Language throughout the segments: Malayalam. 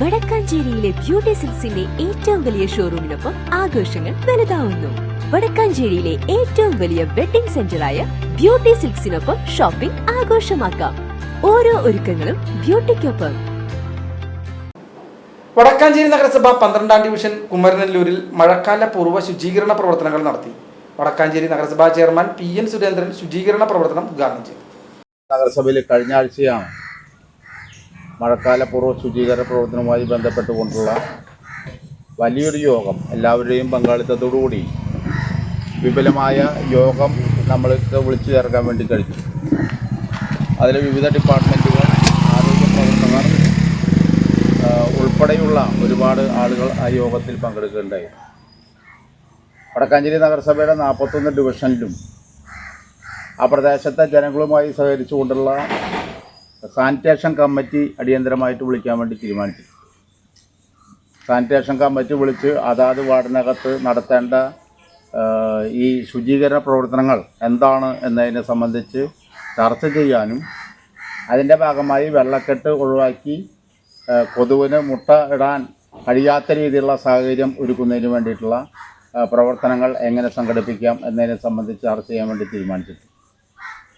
വടക്കാഞ്ചേരിയിലെ ബ്യൂട്ടി സിൽസിന്റെ ഏറ്റവും വലിയ ഷോറൂമിനൊപ്പം ആഘോഷങ്ങൾ വലുതാവുന്നു. വടക്കാഞ്ചേരിയിലെ ഏറ്റവും വലിയ വെഡിംഗ് സെന്ററായ ബ്യൂട്ടി സിൽക്സിനൊപ്പം ഷോപ്പിംഗ് ആഘോഷമാക്കാം. ഓരോ ഒരുക്കങ്ങളും ബ്യൂട്ടിക്കൊപ്പം. വടക്കാഞ്ചേരി നഗരസഭ പന്ത്രണ്ടാം ഡിവിഷൻ കുമരനല്ലൂരിൽ മഴക്കാല പൂർവ ശുചീകരണ പ്രവർത്തനങ്ങൾ നടത്തി. വടക്കാഞ്ചേരി നഗരസഭാ ചെയർമാൻ പി എൻ സുരേന്ദ്രൻ ശുചീകരണ പ്രവർത്തനം ഉദ്ഘാടനം ചെയ്തു. നഗരസഭയിൽ കഴിഞ്ഞ ആഴ്ചയാണ് മഴക്കാല പൂർവ ശുചീകരണ പ്രവർത്തനവുമായി ബന്ധപ്പെട്ടുകൊണ്ടുള്ള വലിയൊരു യോഗം എല്ലാവരുടെയും പങ്കാളിത്തത്തോടുകൂടി വിപുലമായ യോഗം നമ്മൾക്ക് വിളിച്ചു ചേർക്കാൻ വേണ്ടി കഴിഞ്ഞു. അതിൽ വിവിധ ഡിപ്പാർട്ട്മെന്റുകൾ ആരോഗ്യ പ്രവർത്തകർ ഉൾപ്പെടെയുള്ള ഒരുപാട് ആളുകൾ ആ യോഗത്തിൽ പങ്കെടുക്കുകയുണ്ടായി. വടക്കാഞ്ചേരി നഗരസഭയുടെ നാൽപ്പത്തൊന്ന് ഡിവിഷനിലും ആ പ്രദേശത്തെ ജനങ്ങളുമായി സഹകരിച്ചുകൊണ്ടുള്ള സാനിറ്റേഷൻ കമ്മിറ്റി അടിയന്തരമായിട്ട് വിളിക്കാൻ വേണ്ടി തീരുമാനിച്ചു സാനിറ്റേഷൻ കമ്മിറ്റി വിളിച്ച് അതാത് വാർഡിനകത്ത് നടത്തേണ്ട ഈ ശുചീകരണ പ്രവർത്തനങ്ങൾ എന്താണ് എന്നതിനെ സംബന്ധിച്ച് ചർച്ച ചെയ്യാനും അതിന്റെ ഭാഗമായി വെള്ളക്കെട്ട് ഒഴിവാക്കി കൊതുവിന് മുട്ട ഇടാൻ കഴിയാത്ത രീതിയിലുള്ള സാഹചര്യം ഒരുക്കുന്നതിന് വേണ്ടിയിട്ടുള്ള പ്രവർത്തനങ്ങൾ എങ്ങനെ സംഘടിപ്പിക്കാം എന്നതിനെ സംബന്ധിച്ച് ചർച്ച ചെയ്യാൻ വേണ്ടി തീരുമാനിച്ചിട്ടുണ്ട്.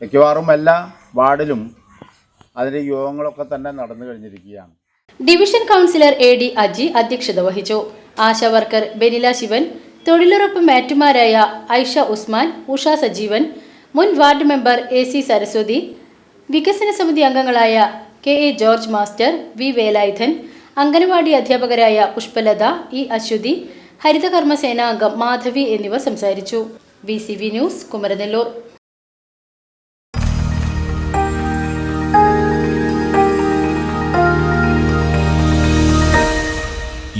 മിക്കവാറും എല്ലാ വാർഡിലും അതിന്റെ യോഗങ്ങളൊക്കെ തന്നെ നടന്നു കഴിഞ്ഞിരിക്കുകയാണ്. Division councillor A D Aji അധ്യക്ഷത വഹിച്ചു. ആശാവർക്കർ ബെനില ശിവൻ തൊഴിലുറപ്പ് മാറ്റുമാരായ ഐഷ ഉസ്മാൻ ഉഷ സജീവൻ മുൻ ward member A C Saraswathi വികസന സമിതി അംഗങ്ങളായ K A George master V Velayudhan anganwadi അധ്യാപകരായ പുഷ്പലത ഇ അശ്വതി ഹരിതകർമ്മ അംഗം മാധവി എന്നിവർ സംസാരിച്ചു. V C V news Kumaranellur.